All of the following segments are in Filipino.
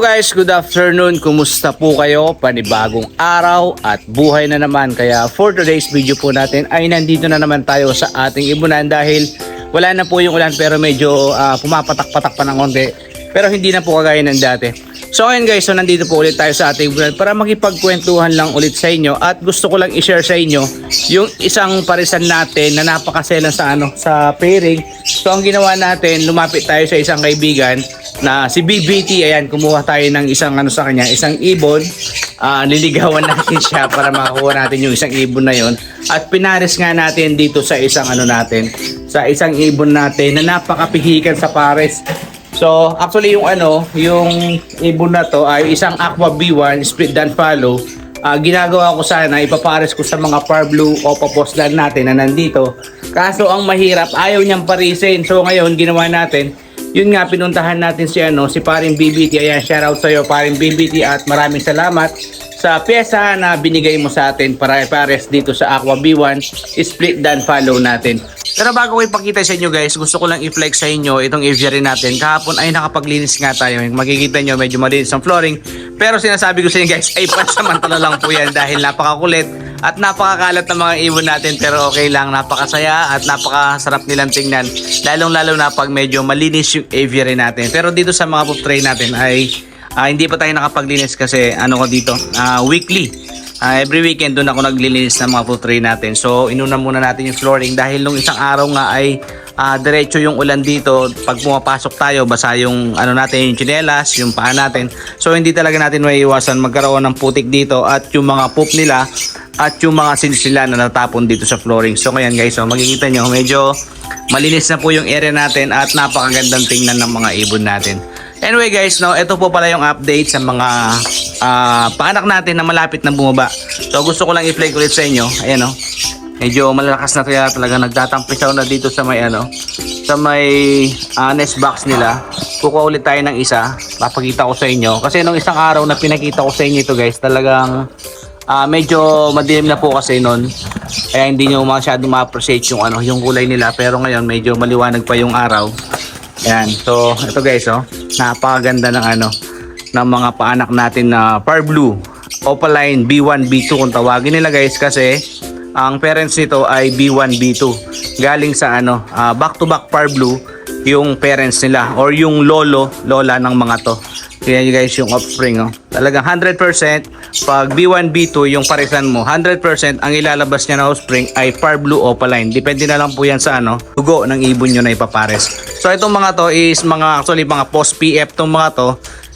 Guys, good afternoon. Kumusta po kayo? Panibagong araw at buhay na naman. Kaya for today's video po natin ay nandito na naman tayo sa ating ibunan dahil wala na po yung ulan pero medyo ah, pumapatak-patak pa ng konti. Pero hindi na po kagaya ng dati. So ayun guys, so nandito po ulit tayo sa ating ibunan para makipagkwentuhan lang ulit sa inyo at gusto ko lang i-share sa inyo yung isang parisan natin na napakaselan sa ano sa pairing. So ang ginawa natin, lumapit tayo sa isang kaibigan na si BBT, ayan, kumuha tayo ng isang ano sa kanya, isang ibon. Ah, niligawan natin siya para makakuha natin yung isang ibon na yon. At pinares nga natin dito sa isang ano natin, sa isang ibon natin na napakapihikan sa pares. So, actually yung ano, yung ibon na to ay isang Aqua B1 split dan follow. Ah, ginagawa ko sana, ipapares ko sa mga par blue o paposlan natin na nandito. Kaso ang mahirap, ayaw niyang parisin. So ngayon, ginawa natin, yun nga, pinuntahan natin si ano, si paring BBT. Ayan, shoutout sa iyo, paring BBT at maraming salamat sa pyesa na binigay mo sa atin para pares dito sa Aqua B1 split dan follow natin. Pero bago ko ipakita sa inyo guys, gusto ko lang i-flex sa inyo itong aviary natin. Kahapon ay nakapaglinis nga tayo. Makikita nyo medyo malinis ang flooring. Pero sinasabi ko sa inyo guys, ay pansamantala lang po yan dahil napakakulit at napakakalat ng mga ibon natin pero okay lang, napakasaya at napakasarap nilang tingnan. Lalong lalo na pag medyo malinis yung aviary natin. Pero dito sa mga poop tray natin ay ah, hindi pa tayo nakapaglinis kasi ano ko dito, ah, weekly. Ah, every weekend doon ako naglilinis ng mga food natin. So, inuna muna natin yung flooring dahil nung isang araw nga ay ah, diretso yung ulan dito. Pag pumapasok tayo, basa yung ano natin, yung chinelas, yung paa natin. So, hindi talaga natin maiiwasan magkaroon ng putik dito at yung mga poop nila at yung mga sins nila na natapon dito sa flooring. So, ngayon guys, so, makikita nyo, medyo malinis na po yung area natin at napakagandang tingnan ng mga ibon natin. Anyway guys, no, ito po pala yung update sa mga ah, paanak natin na malapit na bumaba. So gusto ko lang i-play ulit sa inyo. Ayan no. Medyo malalakas na kaya talaga nagtatampisaw na dito sa may ano, sa may ah, nest box nila. Kukuha ulit tayo ng isa. Papakita ko sa inyo. Kasi nung isang araw na pinakita ko sa inyo ito guys, talagang ah, medyo madilim na po kasi noon. Kaya hindi nyo masyado ma-appreciate yung ano, yung kulay nila. Pero ngayon medyo maliwanag pa yung araw. Ayan. So, ito guys, oh. Napakaganda ng ano, ng mga paanak natin na Par Blue. Opaline B1, B2 kung tawagin nila guys kasi ang parents nito ay B1, B2. Galing sa ano, ah, back-to-back Par Blue yung parents nila or yung lolo, lola ng mga to. Tingnan nyo guys yung offspring. Oh. Talagang 100% pag B1, B2 yung parisan mo, 100% ang ilalabas niya na offspring ay Par Blue Opaline. Depende na lang po yan sa ano, dugo ng ibon nyo na ipapares. So itong mga to is mga actually mga post PF tong mga to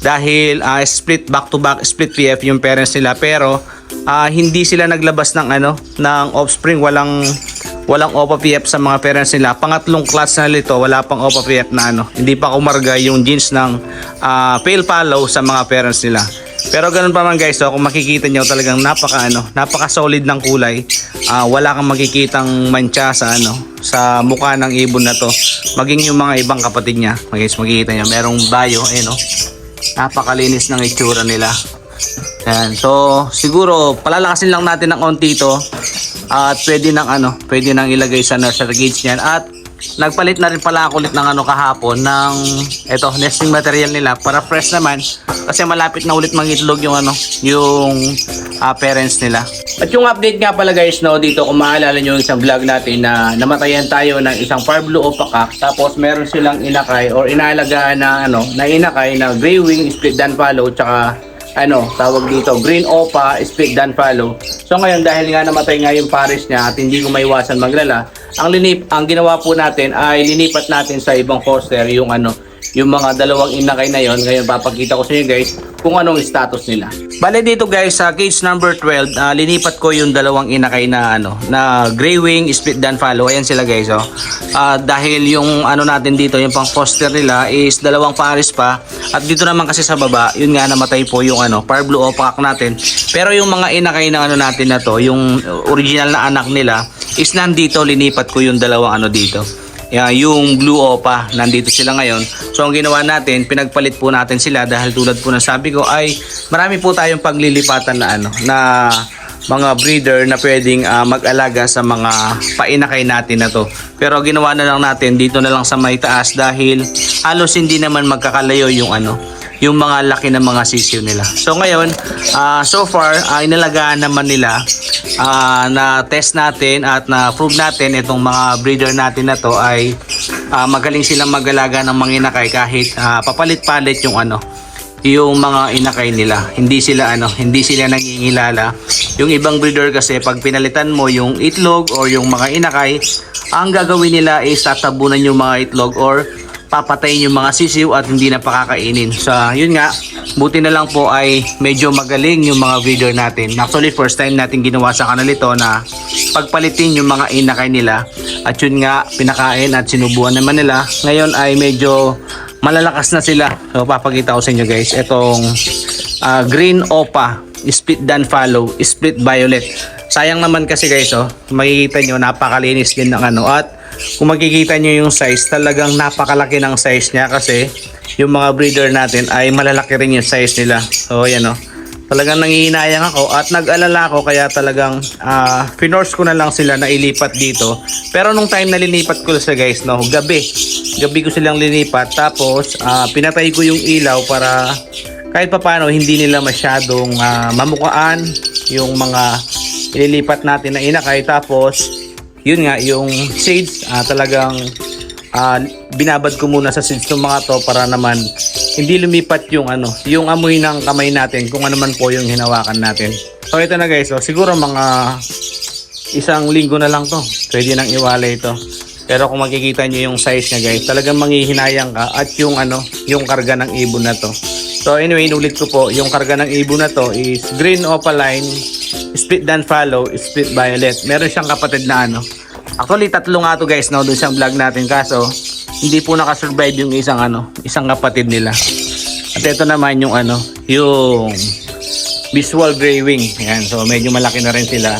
dahil ah, split back to back split PF yung parents nila pero ah, hindi sila naglabas ng ano ng offspring walang walang OPA PF sa mga parents nila. Pangatlong class na nito, wala pang OPA PF na ano. Hindi pa kumarga yung genes ng ah, pale follow sa mga parents nila. Pero ganun pa man guys, so, kung makikita nyo talagang napaka ano, napaka solid ng kulay. Ah, wala kang makikitang mancha sa ano, sa mukha ng ibon na to. Maging yung mga ibang kapatid niya. Guys, makikita nyo, merong bayo, eh no. Napakalinis ng itsura nila. Ayan. So, siguro palalakasin lang natin ng onti ito. At pwede nang ano, pwede nang ilagay sa nursery gauge niyan. At nagpalit na rin pala ako ulit ng ano kahapon ng ito nesting material nila para fresh naman kasi malapit na ulit mangitlog yung ano yung ah, parents nila. At yung update nga pala guys no dito kung maalala nyo yung isang vlog natin na namatayan tayo ng isang far blue o pakak tapos meron silang inakay or inaalagaan na ano na inakay na gray wing split dan follow tsaka ano, tawag dito, green opa, split dan follow. So ngayon dahil nga namatay nga yung pares niya at hindi ko maiwasan maglala, ang linip ang ginawa po natin ay linipat natin sa ibang foster yung ano, yung mga dalawang inakay na yon. Ngayon papakita ko sa inyo guys kung anong status nila. Bale dito guys sa cage number 12, ah, linipat ko yung dalawang inakay na ano, na gray wing, split dan follow. Ayan sila guys oh. Ah, dahil yung ano natin dito, yung pang foster nila is dalawang pares pa. At dito naman kasi sa baba, yun nga namatay po yung ano, par blue opaque natin. Pero yung mga inakay ng ano natin na to, yung original na anak nila is nandito linipat ko yung dalawang ano dito. Yeah, yung blue opa, nandito sila ngayon. So ang ginawa natin, pinagpalit po natin sila dahil tulad po ng sabi ko ay marami po tayong paglilipatan na ano, na mga breeder na pwedeng ah, mag-alaga sa mga painakay natin na to. Pero ginawa na lang natin dito na lang sa may taas dahil halos hindi naman magkakalayo yung ano, yung mga laki ng mga sisiw nila. So ngayon, ah, so far, ay inalagaan naman nila ah, na test natin at na prove natin itong mga breeder natin na to ay ah, magaling silang magalaga ng mga inakay kahit ah, papalit-palit yung ano yung mga inakay nila. Hindi sila ano, hindi sila nangingilala. Yung ibang breeder kasi pag pinalitan mo yung itlog or yung mga inakay, ang gagawin nila is tatabunan yung mga itlog or papatayin yung mga sisiw at hindi na pakakainin. So, yun nga, buti na lang po ay medyo magaling yung mga breeder natin. Actually, first time natin ginawa sa kanal ito na pagpalitin yung mga inakay nila. At yun nga, pinakain at sinubuan naman nila. Ngayon ay medyo malalakas na sila. So, papakita ko sa inyo guys. Itong ah, green opa, split dan follow, split violet. Sayang naman kasi guys, oh, makikita nyo, napakalinis din ng ano. At kung makikita nyo yung size, talagang napakalaki ng size niya kasi yung mga breeder natin ay malalaki rin yung size nila. So, yan oh. Talagang nangihinayang ako at nag-alala ako kaya talagang ah finorce ko na lang sila na ilipat dito. Pero nung time na linipat ko sila guys, no, gabi. Gabi ko silang linipat tapos ah, pinatay ko yung ilaw para kahit papaano hindi nila masyadong ah, mamukaan yung mga ililipat natin na inakay tapos yun nga yung shades ah, talagang ah, binabad ko muna sa seeds ng mga to para naman hindi lumipat yung ano, yung amoy ng kamay natin kung ano man po yung hinawakan natin. So ito na guys, so, siguro mga isang linggo na lang to. Pwede nang iwala ito. Pero kung makikita nyo yung size niya guys, talagang manghihinayang ka at yung ano, yung karga ng ibon na to. So anyway, inulit ko po, yung karga ng ibon na to is green opaline, split dan follow, split violet. Meron siyang kapatid na ano. Actually, tatlo nga to guys, no, doon sa vlog natin. Kaso, hindi po nakasurvive yung isang ano, isang kapatid nila. At ito naman yung ano, yung visual gray wing. Ayan, so medyo malaki na rin sila.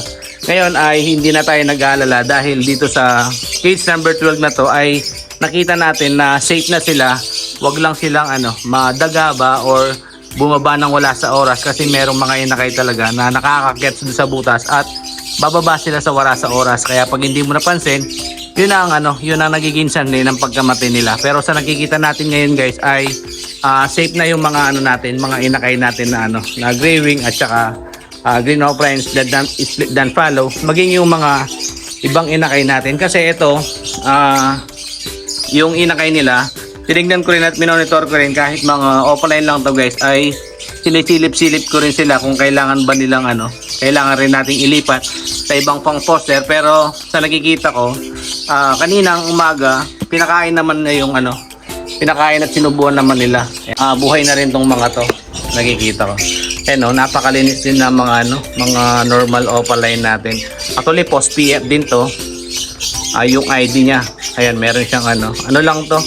Ngayon ay hindi na tayo nag-aalala dahil dito sa cage number 12 na to ay nakita natin na safe na sila. Wag lang silang ano, madaga ba or bumaba ng wala sa oras kasi merong mga inakay talaga na nakakakit sa butas at bababa sila sa wala sa oras. Kaya pag hindi mo napansin, yun ang ano, yun ang nagiging sanli ng pagkamatay nila. Pero sa nakikita natin ngayon guys ay ah, safe na yung mga ano natin, mga inakay natin na ano, na gray at saka ah, green offline split dan, split dan follow. Maging yung mga ibang inakay natin kasi ito ah yung inakay nila, tinignan ko rin at minonitor ko rin kahit mga offline lang to guys ay sinisilip-silip ko rin sila kung kailangan ba nilang ano, kailangan rin nating ilipat sa ibang pang foster pero sa nakikita ko ah, kaninang umaga pinakain naman na yung ano pinakain at sinubuan naman nila Ah, buhay na rin tong mga to nakikita ko eh no, napakalinis din ng mga ano, mga normal opaline natin. Actually, post PF din to. Ah, yung ID niya. Ayan, meron siyang ano. Ano lang to?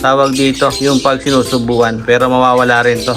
Tawag dito, yung pag sinusubuan. Pero mawawala rin to.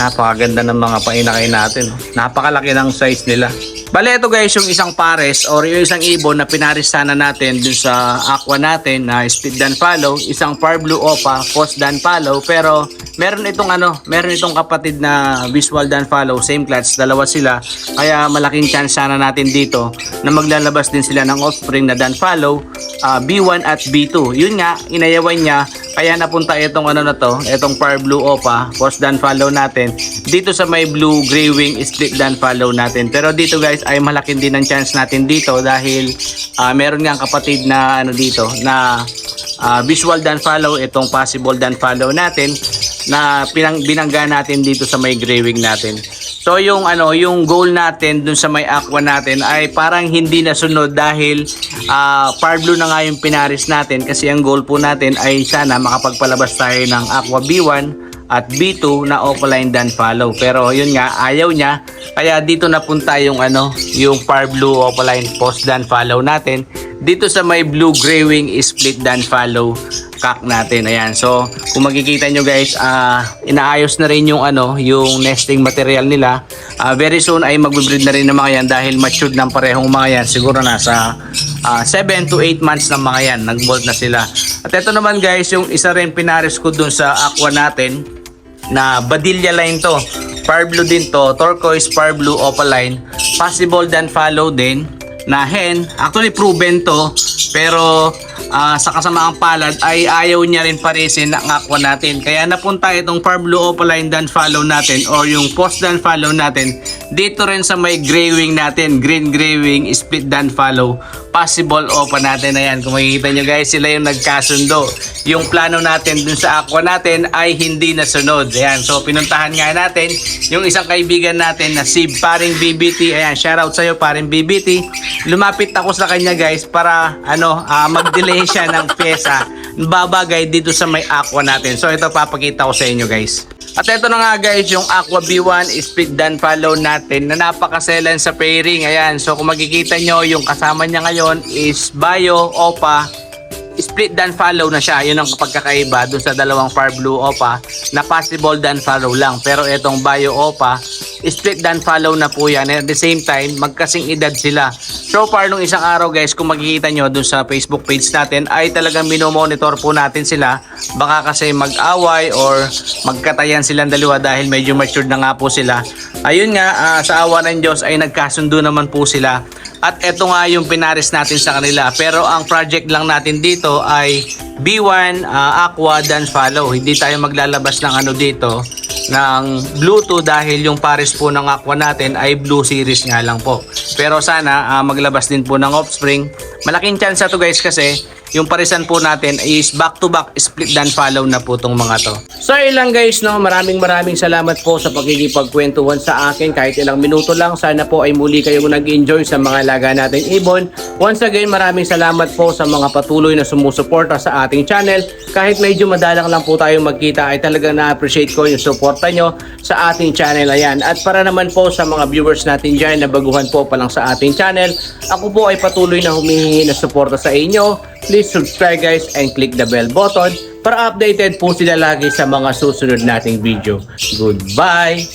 Napakaganda ng mga painakay natin. Napakalaki ng size nila. Bale, ito guys, yung isang pares or yung isang ibon na pinaris sana natin dun sa aqua natin na speed dan follow, isang par blue opa, post dan follow, pero meron itong ano, meron itong kapatid na visual dan follow, same class, dalawa sila, kaya malaking chance sana natin dito na maglalabas din sila ng offspring na dan follow, ah, B1 at B2. Yun nga, inayawan niya, kaya napunta itong ano na to, itong par blue opa, post dan follow natin, dito sa may blue gray wing split dan follow natin. Pero dito guys, ay malaki din ang chance natin dito dahil ah, meron nga ang kapatid na ano dito, na ah, visual dan follow, itong possible dan follow natin na pinang binangga natin dito sa may gray wing natin. So yung ano, yung goal natin dun sa may aqua natin ay parang hindi nasunod dahil ah par blue na nga yung pinaris natin kasi ang goal po natin ay sana makapagpalabas tayo ng aqua B1 at B2 na opaline dan follow. Pero yun nga, ayaw niya. Kaya dito napunta yung ano, yung par blue opaline post dan follow natin. Dito sa may blue gray wing split dan follow cock natin. Ayan. So, kung makikita nyo guys, ah inaayos na rin yung ano, yung nesting material nila. Ah, very soon ay magbe-breed na rin ng mga yan dahil matured ng parehong mga yan. Siguro nasa 7 to 8 months ng mga yan. Nag-mold na sila. At ito naman guys, yung isa rin pinares ko dun sa aqua natin na Badilla line to. Par blue din to, turquoise par blue opaline. Possible dan follow din na hen. Actually proven to, pero ah, sa kasamaang palad ay ayaw niya rin parisin ang aqua natin. Kaya napunta itong Far Blue Opaline dan follow natin or yung post dan follow natin dito rin sa may gray wing natin, green gray wing, split dan follow, possible opa natin. Ayan, kung makikita nyo guys, sila yung nagkasundo. Yung plano natin dun sa aqua natin ay hindi nasunod. Ayan, so pinuntahan nga natin yung isang kaibigan natin na si paring BBT. Ayan, shoutout sa'yo paring BBT. Lumapit ako sa kanya guys para ano, ah, mag-delay siya ng pyesa. Babagay dito sa may aqua natin. So ito papakita ko sa inyo guys. At ito na nga guys, yung Aqua B1 split dan follow natin na napakaselan sa pairing. Ayan, so kung makikita nyo, yung kasama niya ngayon is Bio, Opa, split dan follow na siya. Yun ang pagkakaiba dun sa dalawang Far Blue Opa na possible dan follow lang. Pero itong Bio Opa, split dan follow na po yan. At the same time, magkasing edad sila. So far, nung isang araw guys, kung makikita nyo dun sa Facebook page natin, ay talagang minomonitor po natin sila. Baka kasi mag-away or magkatayan silang dalawa dahil medyo matured na nga po sila. Ayun nga, ah, sa awa ng Diyos ay nagkasundo naman po sila. At eto nga yung pinaris natin sa kanila. Pero ang project lang natin dito ay B1 ah, Aqua dan Follow. Hindi tayo maglalabas ng ano dito ng Bluetooth dahil yung pares po ng Aqua natin ay Blue Series nga lang po. Pero sana ah, maglabas din po ng Offspring. Malaking chance to guys kasi yung parisan po natin is back to back split dan follow na po tong mga to. So yun lang guys no, maraming maraming salamat po sa pagkikipagkwentuhan sa akin kahit ilang minuto lang. Sana po ay muli kayong nag-enjoy sa mga laga nating ibon. Once again, maraming salamat po sa mga patuloy na sumusuporta sa ating channel. Kahit medyo madalang lang po tayo magkita ay talagang na-appreciate ko yung suporta nyo sa ating channel. Ayan. At para naman po sa mga viewers natin dyan na baguhan po pa lang sa ating channel, ako po ay patuloy na humihingi ng suporta sa inyo. Please subscribe guys and click the bell button para updated po sila lagi sa mga susunod nating video. Goodbye!